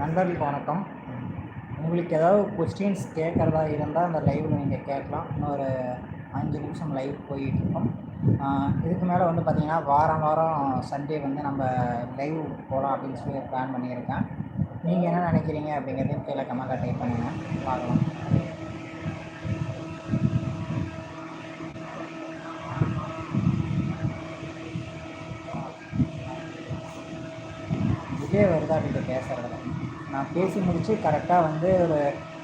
நண்பர்களுக்கு வணக்கம். உங்களுக்கு ஏதாவது கொஸ்டின்ஸ் கேட்குறதா இருந்தால் அந்த லைவில் நீங்கள் கேட்கலாம். இன்னொரு அஞ்சு நிமிஷம் லைவ் போயிட்டுருக்கோம் இதுக்கு மேலே வந்து பார்த்திங்கன்னா வாரம் வாரம் சண்டே வந்து நம்ம லைவ் போகலாம் அப்படின்னு சொல்லி பிளான் பண்ணியிருக்கேன். நீங்கள் என்ன நினைக்கிறீங்க அப்படிங்கிறதையும் கீழே கமெண்ட்டாக டைப் பண்ணுங்கள் பார்க்கலாம் விஜய் வருதா அப்படின்னு பேசுகிறதுல நான் பேசி முடித்து கரெக்டாக வந்து ஒரு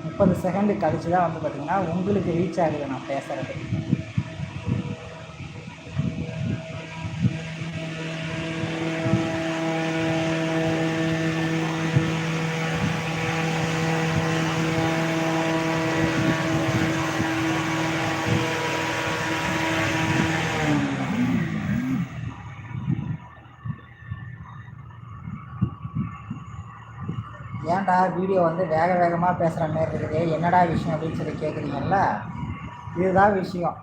முப்பது செகண்டு கழிச்சு தான் வந்து பார்த்திங்கன்னா உங்களுக்கு ரீச் ஆகுது நான் பேசுகிறது ஏன்டா வீடியோ வந்து வேக வேகமாக பேசுகிற மாதிரி இருக்குது? என்னடா விஷயம் அப்படின்னு சொல்லி கேட்குறீங்கல்ல இதுதான் விஷயம்.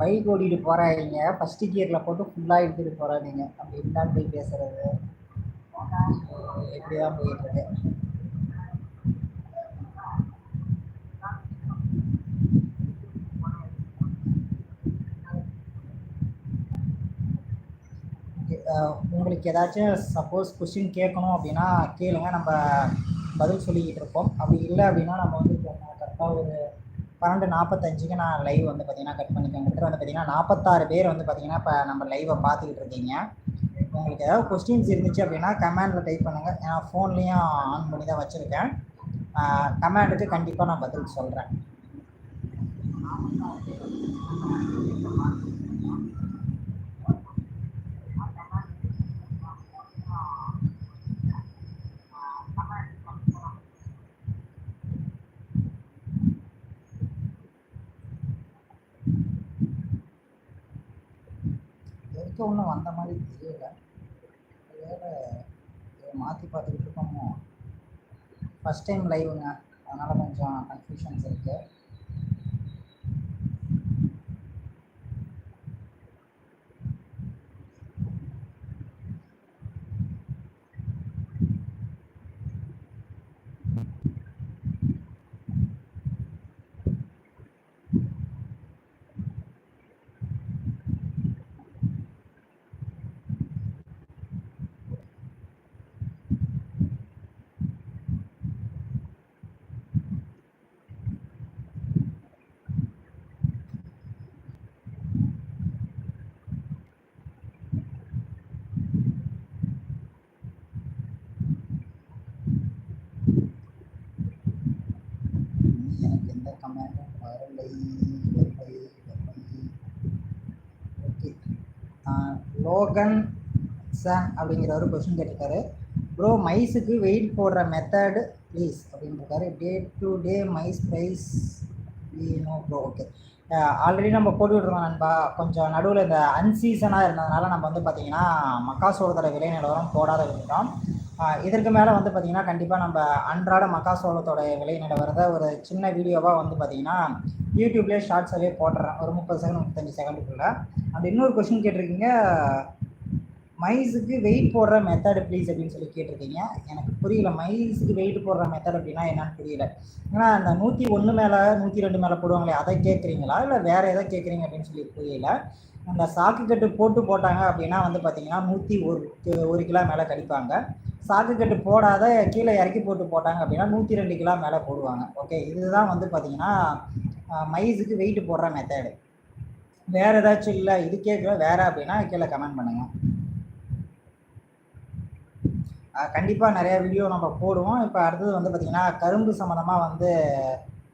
பைக் ஓட்டிகிட்டு போகிறாங்க ஃபஸ்ட்டு கியரில் போட்டு ஃபுல்லாக எடுத்துகிட்டு போகிறாங்க அப்படி இருந்தாலும் போய் பேசுகிறது இப்படி தான் போயிட்டுருக்கு உங்களுக்கு ஏதாச்சும் சப்போஸ் கொஸ்டின் கேட்கணும் அப்படின்னா கேளுங்க. நம்ம பதில் சொல்லிக்கிட்டு இருப்போம். அப்படி இல்லை அப்படின்னா நம்ம வந்து கரெக்டாக ஒரு பன்னெண்டு நாற்பத்தஞ்சுக்கு நான் லைவ் வந்து பார்த்திங்கன்னா கட் பண்ணிக்கேன் கிட்ட வந்து பார்த்தீங்கன்னா நாற்பத்தாறு பேர் வந்து பார்த்தீங்கன்னா இப்போ நம்ம லைவை பார்த்துக்கிட்டு இருக்கீங்க. உங்களுக்கு ஏதாவது கொஸ்டின்ஸ் இருந்துச்சு அப்படின்னா கமெண்டில் டைப் பண்ணுங்கள் ஏன்னா ஃபோன்லேயும் ஆன் பண்ணி தான் வச்சுருக்கேன். கமெண்டுக்கு கண்டிப்பாக நான் பதில் சொல்கிறேன் ஒன்றும் மாதிரி தெரியல. வேறு மாற்றி பார்த்துக்கிட்டு இருக்கோமோ? ஃபஸ்ட் டைம் லைவுங்க அதனால் கொஞ்சம் கன்ஃபியூஷன்ஸ் இருக்குது எனக்கு எந்த கமெண்ட்டும் வரலை வரலை வரலை ஓகே லோகன் சாம் அப்படிங்கிற ஒரு கொஸ்டின் கேட்டிருக்காரு. ப்ரோ மைஸுக்கு வெயிட் போடுற method please அப்படின்ட்டுருக்காரு day to day maize price no bro okay already நம்ம போட்டு விட்ருவோம் நண்பா. கொஞ்சம் நடுவில் இந்த அன்சீசனாக இருந்ததுனால நம்ம வந்து பார்த்திங்கன்னா மக்காசோளத்தோட விலை நிலவரம் போடாத விட்டுட்டோம். இதற்கு மேலே வந்து பார்த்திங்கன்னா கண்டிப்பாக நம்ம அன்றாட மக்காசோளத்தோட விலை நிலவரத ஒரு சின்ன வீடியோவாக வந்து பார்த்திங்கன்னா யூடியூப்லேயே ஷார்ட்ஸாகவே போட்டுறேன். ஒரு முப்பது செகண்ட் முப்பத்தஞ்சு செகண்டுக்குள்ளே அந்த இன்னொரு கொஷின் கேட்டிருக்கீங்க. மைஸுக்கு வெயிட் போடுற மெத்தடு ப்ளீஸ் அப்படின்னு சொல்லி கேட்டிருக்கீங்க. எனக்கு புரியல மைஸுக்கு வெயிட் போடுற மெத்தட் அப்படின்னா என்னன்னு புரியல. ஏன்னா அந்த நூற்றி ஒன்று மேலே நூற்றி ரெண்டு மேலே போடுவாங்களே அதை கேட்குறீங்களா இல்லை வேறு எதை கேட்குறீங்க அப்படின்னு சொல்லி புரியல. அந்த சாக்கு கட்டு போட்டு போட்டாங்க அப்படின்னா வந்து பார்த்தீங்கன்னா நூற்றி ஒரு ஒரு கிலோ மேலே கடிப்பாங்க. சாக்கு கட்டு போடாத கீழே இறக்கி போட்டு போட்டாங்க அப்படின்னா நூற்றி ரெண்டு கிலோ மேலே போடுவாங்க. ஓகே இதுதான் வந்து பார்த்தீங்கன்னா மைஸுக்கு வெயிட் போடுற மெத்தடு வேறு ஏதாச்சும் இல்லை இது கேட்கல வேறு அப்படின்னா கீழே கமெண்ட் பண்ணுங்கள் கண்டிப்பாக நிறையா வீடியோ நம்ம போடுவோம். இப்போ அடுத்தது வந்து பார்த்திங்கன்னா கரும்பு சம்மந்தமாக வந்து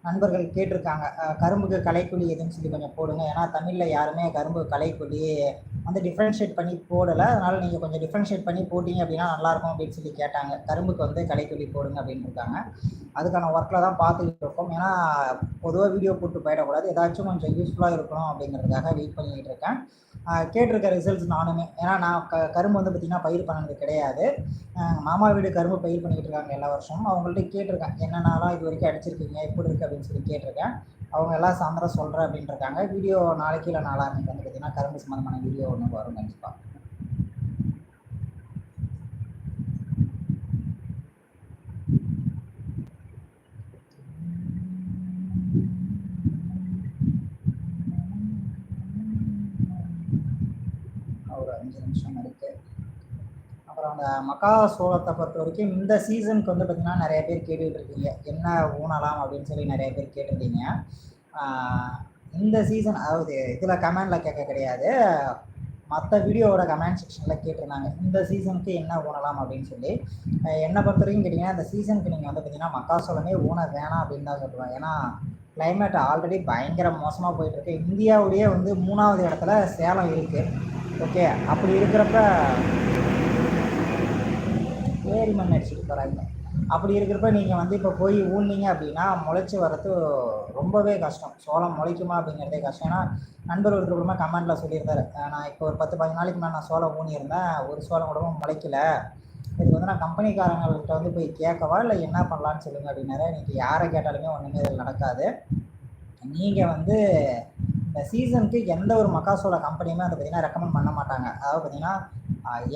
நண்பர்கள் கேட்டிருக்காங்க. கரும்புக்கு கலைக்குழி எதுன்னு சொல்லி கொஞ்சம் போடுங்க. ஏன்னா தமிழில் யாருமே கரும்பு கலைக்குழி வந்து டிஃப்ரென்ஷியேட் பண்ணி போடலை. அதனால் நீங்கள் கொஞ்சம் டிஃப்ரென்ஷியேட் பண்ணி போட்டிங்க அப்படின்னா நல்லாயிருக்கும் அப்படின்னு சொல்லி கேட்டாங்க. கரும்புக்கு வந்து கலைக்குழி போடுங்க அப்படின்னு இருக்காங்க. அதுக்கான ஒர்க்கில் தான் பார்த்துக்கிட்டு இருக்கோம். ஏன்னா பொதுவாக வீடியோ போட்டு போயிடக்கூடாது. ஏதாச்சும் கொஞ்சம் யூஸ்ஃபுல்லாக இருக்கணும் அப்படிங்கிறதுக்காக வெயிட் பண்ணிக்கிட்டு இருக்கேன். கேட்டிருக்க ரிசல்ட்ஸ் நானுமே. ஏன்னா நான் க கரும்பு வந்து பார்த்திங்கன்னா பயிர் பண்ணது கிடையாது. மாமா வீடு கரும்பு பயிர் பண்ணிக்கிட்டு இருக்காங்க எல்லா வருஷமும். அவங்கள்ட்ட கேட்டிருக்கேன். என்னென்னலாம் இது வரைக்கும் அடிச்சிருக்கீங்க? எப்படி இருக்குது அப்படின்னு சொல்லி கேட்டிருக்கேன். அவங்க எல்லாம் சாயந்தரம் சொல்கிறேன் அப்படின்ட்டு இருக்காங்க. வீடியோ நாளைக்கு இல்லை நாளான்னைக்கு வந்து பார்த்தீங்கன்னா கரும்பு சம்மந்தமான வீடியோ ஒன்று வரும் கண்டிப்பாக அந்த மக்கா சோளத்தை பொறுத்த வரைக்கும் இந்த சீசனுக்கு வந்து பார்த்திங்கன்னா நிறைய பேர் கேட்டுக்கிட்டு இருக்கீங்க என்ன ஊனலாம் அப்படின்னு சொல்லி நிறைய பேர் கேட்டிருந்தீங்க இந்த சீசன் அதாவது இதில் கமெண்டில் கேட்க கிடையாது. மற்ற வீடியோவோட கமெண்ட் செக்ஷனில் கேட்டிருந்தாங்க. இந்த சீசனுக்கு என்ன ஊனலாம் அப்படின்னு சொல்லி. என்னை பொறுத்த வரைக்கும் கேட்டிங்கன்னா இந்த சீசனுக்கு நீங்கள் வந்து பார்த்தீங்கன்னா மக்காசோளமே ஊன வேணாம் அப்படின்னு தான் சொல்லுவேன் ஏன்னா கிளைமேட் ஆல்ரெடி பயங்கர மோசமாக போயிட்டுருக்கு. இந்தியாவுடைய வந்து மூணாவது இடத்துல சேலம் இருக்குது ஓகே அப்படி இருக்கிறப்ப ஏரி மண் அடிச்சுட்டு போகிறாங்க அப்படி இருக்கிறப்ப நீங்கள் வந்து இப்போ போய் ஊன்னீங்க அப்படின்னா முளைச்சி வரது ரொம்பவே கஷ்டம். சோளம் முளைக்குமா அப்படிங்கிறதே கஷ்டம். ஏன்னா நண்பர் ஒருத்தர் மூலமா கமெண்டில் சொல்லியிருந்தாரு. நான் இப்போ ஒரு பத்து பதினஞ்சு நாளைக்கு நான் சோளம் ஊனியிருந்தேன். ஒரு சோளம் கூட முளைக்கல. இதுக்கு வந்து நான் கம்பெனிக்காரங்கள்கிட்ட வந்து போய் கேட்கவா? இல்லை என்ன பண்ணலான்னு சொல்லுங்கள் அப்படின்னாரு. இன்றைக்கி யாரை கேட்டாலுமே ஒன்றுமே இதில் நடக்காது. நீங்கள் வந்து இந்த சீசனுக்கு எந்த ஒரு மக்காசோள கம்பெனியுமே அதை பார்த்தீங்கன்னா ரெக்கமெண்ட் பண்ண மாட்டாங்க. அதாவது பார்த்தீங்கன்னா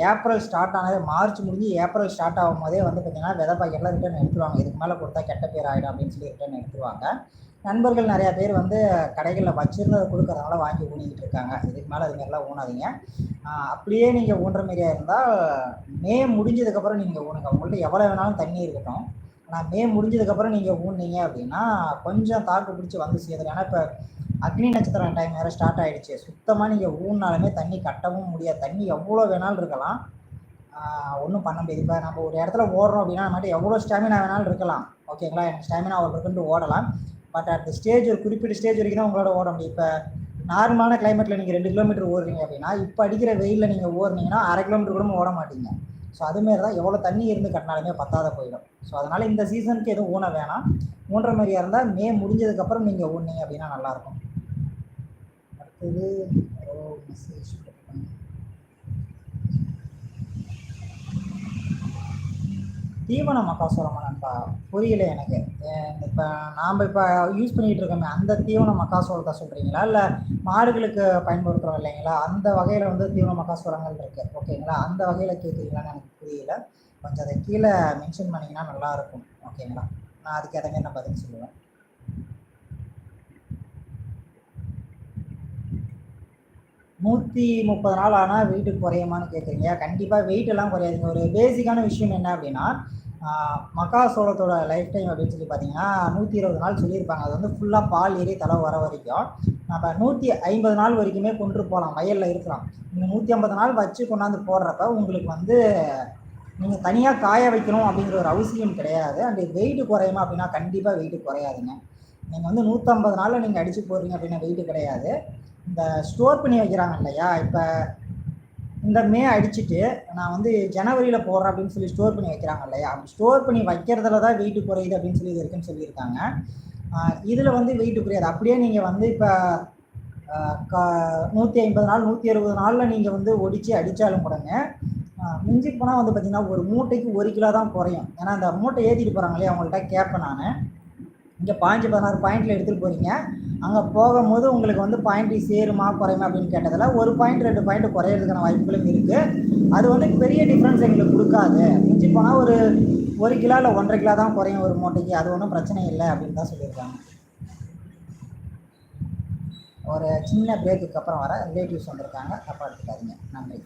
ஏப்ரல் ஸ்டார்ட் ஆனது மார்ச் முடிஞ்சு ஏப்ரல் ஸ்டார்ட் ஆகும் போதே வந்து பார்த்தீங்கன்னா விதை பாக்கெட்லாம் ரிட்டர்ன் எடுத்துருவாங்க. இதுக்கு மேலே கொடுத்தா கெட்ட பேர் ஆகிடும் அப்படின்னு சொல்லி ரிட்டர்ன் எடுத்துருவாங்க. நண்பர்கள் நிறையா பேர் வந்து கடைகளில் வச்சிருந்ததை கொடுக்கறதுனால வாங்கி ஊனிக்கிட்டு இருக்காங்க. இதுக்கு மேலே அது மாதிரிலாம் ஊனாதீங்க. அப்படியே நீங்கள் ஊன்ற மாதிரியா இருந்தால் மே முடிஞ்சதுக்கப்புறம் நீங்கள் ஊனுங்க. உங்கள்கிட்ட எவ்வளோ வேணாலும் தண்ணி இருக்கட்டும். ஆனால் மே முடிஞ்சதுக்கப்புறம் நீங்கள் ஊன்னீங்க அப்படின்னா கொஞ்சம் தாக்கு பிடிச்சி வந்து சேரும் ஏன்னா இப்போ அக்னி நட்சத்திரம் டைம் வேறு ஸ்டார்ட் ஆகிடுச்சு சுத்தமாக நீங்கள் ஊன்னாலுமே தண்ணி கட்டவும் முடியாது. தண்ணி எவ்வளோ வேணாலும் இருக்கலாம். ஒன்றும் பண்ண முடியாது. இப்போ நம்ம ஒரு இடத்துல ஓடுறோம் அப்படின்னா நம்மகிட்ட எவ்வளோ ஸ்டாமினா வேணாலும் இருக்கலாம். ஓகேங்களா எனக்கு ஸ்டாமினா அவ்வளோ இருக்குன்ட்டு ஓடலாம். பட் அட் ஸ்டேஜ் ஒரு குறிப்பிட்ட ஸ்டேஜ் வரைக்கும் தான் உங்களோட ஓட முடியும். இப்போ நார்மலான கிளைமேட்டில் நீங்கள் ரெண்டு கிலோமீட்டர் ஓடுறீங்க அப்படின்னா இப்போ அடிக்கிற வெயிலில் நீங்கள் ஓடுனீங்கன்னா அரை கிலோமீட்டர் கூட ஓட மாட்டீங்க. ஸோ அதுமாரி தான் எவ்வளோ தண்ணி இருந்து கட்டினாலுமே பத்தாத போயிடும். ஸோ அதனால் இந்த சீசனுக்கு எதுவும் ஊன வேணாம். ஊன்ற மாதிரியாக இருந்தால் மே முடிஞ்சதுக்கப்புறம் நீங்கள் ஊனிங்க அப்படின்னா நல்லாயிருக்கும் அடுத்தது யாரோ மெசேஜ் தீவன மக்காசோளமா நண்பா புரியல எனக்கு. இப்போ நாம் இப்போ யூஸ் பண்ணிகிட்டு இருக்கோமே அந்த தீவன மக்காசோளத்தை சொல்கிறீங்களா இல்லை மாடுகளுக்கு பயன்படுத்துகிறோம் இல்லைங்களா? அந்த வகையில் வந்து தீவன மக்காசோளங்கள் இருக்குது ஓகேங்களா? அந்த வகையில் கேட்குறீங்களான்னு எனக்கு புரியல. கொஞ்சம் அதை கீழே மென்ஷன் பண்ணிங்கன்னா நல்லாயிருக்கும் ஓகேங்களா? நான் அதுக்கு ஏற்ற மாதிரி நான் பதில் சொல்லுவேன். நூற்றி முப்பது நாள் ஆனால் வெயிட்டு குறையுமான்னு கேட்குறீங்க கண்டிப்பாக வெயிட் எல்லாம் குறையாதுங்க. ஒரு பேசிக்கான விஷயம் என்ன அப்படின்னா மக்கா மக்காசோளத்தோட லைஃப் டைம் அப்படின்னு சொல்லி பார்த்தீங்கன்னா நூற்றி இருபது நாள் சொல்லியிருப்பாங்க. அது வந்து ஃபுல்லாக பால் ஏறி தலை வர வரைக்கும். நம்ம நூற்றி ஐம்பது நாள் வரைக்குமே கொண்டு போகலாம் வயலில் இருக்கலாம். நீங்கள் நூற்றி ஐம்பது நாள் வச்சு கொண்டாந்து போடுறப்ப உங்களுக்கு வந்து நீங்கள் தனியாக காய வைக்கணும் அப்படிங்கிற ஒரு அவசியம் கிடையாது. அண்ட் வெயிட்டு குறையுமா அப்படின்னா கண்டிப்பாக வெயிட்டு குறையாதுங்க. நீங்கள் வந்து நூற்றம்பது நாளில் நீங்கள் அடித்து போடுறீங்க அப்படின்னா வெயிட்டு கிடையாது. இந்த ஸ்டோர் பண்ணி வைக்கிறாங்க இல்லையா? இப்போ இந்த மே அடிச்சுட்டு நான் வந்து ஜனவரியில் போடுறேன் அப்படின்னு சொல்லி ஸ்டோர் பண்ணி வைக்கிறாங்க இல்லையா? அப்படி ஸ்டோர் பண்ணி வைக்கிறதுல தான் வீட்டு குறையுது அப்படின்னு சொல்லி இது இருக்குன்னு சொல்லியிருக்காங்க. இதில் வந்து வெயிட்டு குறையாது. அப்படியே நீங்கள் வந்து இப்போ க நூற்றி ஐம்பது நாள் நூற்றி அறுபது நாளில் நீங்கள் வந்து ஒடிச்சு அடித்தாலும் கூடங்க மிஞ்சி போனால் வந்து பார்த்திங்கன்னா ஒரு மூட்டைக்கு ஒரு கிலோ தான் குறையும். ஏன்னா அந்த மூட்டை ஏற்றிட்டு போகிறாங்க இல்லையா? அவங்கள்ட்ட கேட்பேன் நான். இங்கே பாஞ்சு பதினாறு பாயிண்டில் எடுத்துகிட்டு போகிறீங்க அங்கே போகும்போது உங்களுக்கு வந்து பாயிண்ட் சேருமா குறையுமா அப்படின்னு கேட்டதில் ஒரு பாயிண்ட் ரெண்டு பாயிண்ட் குறையிறதுக்கான வாய்ப்புகளும் இருக்குது அது வந்து பெரிய டிஃப்ரென்ஸ் எங்களுக்கு கொடுக்காது. மிஞ்சி போனால் ஒரு ஒரு கிலோ இல்லை ஒன்றரை கிலோ தான் குறையும் ஒரு மூட்டைக்கு. அது ஒன்றும் பிரச்சனை இல்லை அப்படின்னு தான் சொல்லியிருக்காங்க. ஒரு சின்ன பிரேக்குக்கு அப்புறம் வர ரிலேட்டிவ்ஸ் வந்திருக்காங்க. தப்பாக எடுத்துக்காதீங்க. நன்றி.